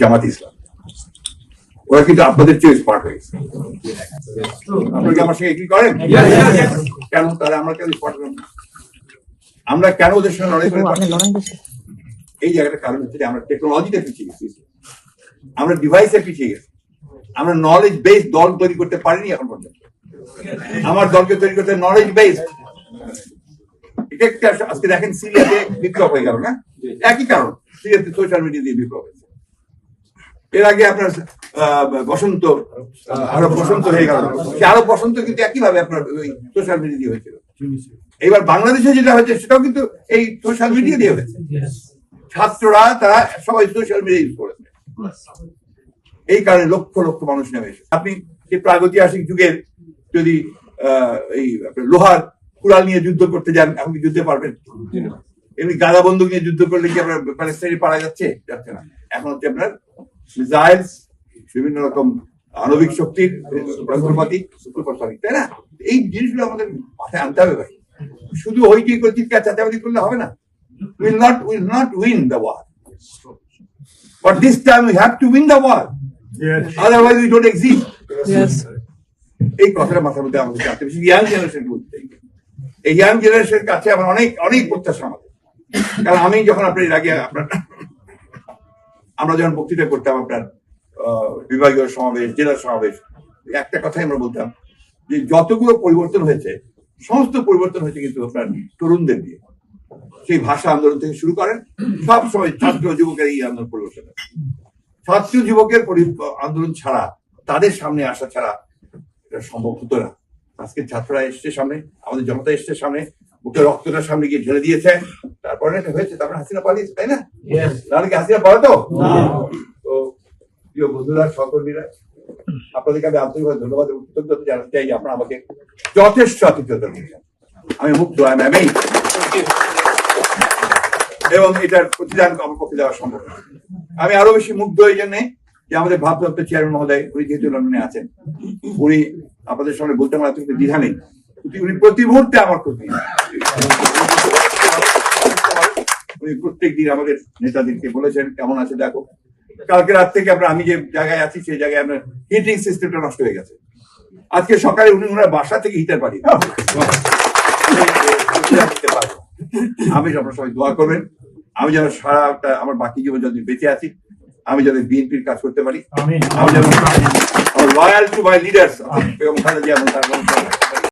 জামাত ইসলাম। ওরা কিন্তু আপনাদের চেয়ে স্মার্ট হয়ে গেছে। আপনারা কি আমার সঙ্গে এগ্রি করেন? কেন? তাহলে আমরা কেন স্মার্ট না? আমরা কেন ওদের সঙ্গে লড়াই করে এই জায়গাটা কারণ হচ্ছে আমরা টেকনোলজিতে পিছিয়ে গেছি। আমরা ডিভাইসে পিছিয়ে গেছি। আমরা নলেজ বেস দল তৈরি করতে পারিনি এখন পর্যন্ত। আমার দলকে তৈরি করতে নলেজ বেস এটা একটা আজকে দেখেন সিরিয়াতে বিপ্লব হয়ে গেল না? একই কারণ। সিরিয়াতে সোশ্যাল মিডিয়া দিয়ে বিপ্লব হয়েছে। এর আগে আপনার বসন্ত আরও বসন্ত হয়ে গেল। সে আরব বসন্ত কিন্তু একইভাবে আপনার ওই সোশ্যাল মিডিয়া দিয়ে হয়েছিল। এবার বাংলাদেশে যেটা হয়েছে, সেটাও কিন্তু এই সোশ্যাল মিডিয়া দিয়ে হয়েছে। ছাত্ররা, তারা সবাই সোশ্যাল মিডিয়া ইউজ করেছে। এই কারণে লক্ষ লক্ষ মানুষ নেমে এসেছে। আপনি সেই প্রাগৈতিহাসিক যুগের যদি এই লোহার কুড়াল নিয়ে যুদ্ধ করতে যান, এখন কি যুদ্ধে পারবেন? এমনি গাদা বন্দুক নিয়ে যুদ্ধ করলে কি আপনার প্যালেস্টাইনে পারা যাচ্ছে? যাচ্ছে না। এখন হচ্ছে আপনার মিসাইলস বিভিন্ন রকম আণবিক শক্তির যন্ত্রপাতি সুপারসনিক তাই না? এই জিনিসগুলো আমাদের মাথায় আনতে হবে ভাই। শুধু হইচই করে চিৎকার চাচাবাদি করলে হবে না? Will not will not win the war But this time we have to win the war. Otherwise we don't exist. এই কথাটা মাথার মধ্যে আমাদের রাখতে হবে। ইয়াং জেনারেশন বলতে। এই ইয়াং জেনারেশনের কাছে আমার অনেক অনেক প্রত্যাশা আমাদের। কারণ আমি যখন আপনার আগে আপনার আমরা যখন বক্তৃতা করতাম আপনার বিভাগীয় সমাবেশ, জেলা সমাবেশ, একটা কথাই আমরা বলতাম যে যতগুলো পরিবর্তন হয়েছে, সমস্ত পরিবর্তন হয়েছে কিন্তু আপনার তরুণদের দিয়ে। সেই ভাষা আন্দোলন থেকে শুরু করেন, সব সময় ছাত্র যুবকের এই আন্দোলন পরিবর্তন। ছাত্র যুবকের আন্দোলন ছাড়া, তাদের সামনে আসা ছাড়া এটা সম্ভব হতো না। আজকে ছাত্ররা এসছে সামনে, আমাদের জনতা এসছে সামনে বুকে রক্তটা সামনে গিয়ে ঢেলে দিয়েছে। হয়েছে তারপরে হাসিনা পালিয়েছে তাই না? নাহলে কি হাসিনা পালাতো? তো প্রিয় বন্ধুরা সহকর্মীরা আপনাদেরকে আমি আন্তরিকভাবে ধন্যবাদ এবং কৃতজ্ঞতা জানাতে চাই আপনারা আমাকে যথেষ্ট আতিথ্যতা দিয়েছেন। আমি মুক্ত আমি আমি এবং এটার প্রতিদান আমার পক্ষে দেওয়া সম্ভব আমি আরও বেশি মুগ্ধ এই জন্যে যে আমাদের ভারপ্রাপ্ত চেয়ারম্যান মহোদয় উনি যেহেতু লন্ডনে আছেন উনি আপনাদের সামনে বলতে আমার এতটুকু দ্বিধা নেই। উনি প্রতি মুহূর্তে আমার প্রতি। উনি প্রত্যেক দিন আমাদের নেতাদেরকে বলেছেন কেমন আছে? দেখো কালকে রাত থেকে আমরা আমি যে জায়গায় আছি সেই জায়গায় আপনার হিটিং সিস্টেমটা নষ্ট হয়ে গেছে। আজকে সকালে উনি ওনার বাসা থেকে হিটার পাঠিয়ে আমি আপনার সবাই দোয়া করবেন। আমি যেন সারাটা আমার বাকি জীবন যদি বেঁচে আছি আমি যেন বিএনপির কাজ করতে পারি। আমি যেন loyal to my leaders Begum Khaleda Zia এবং তার।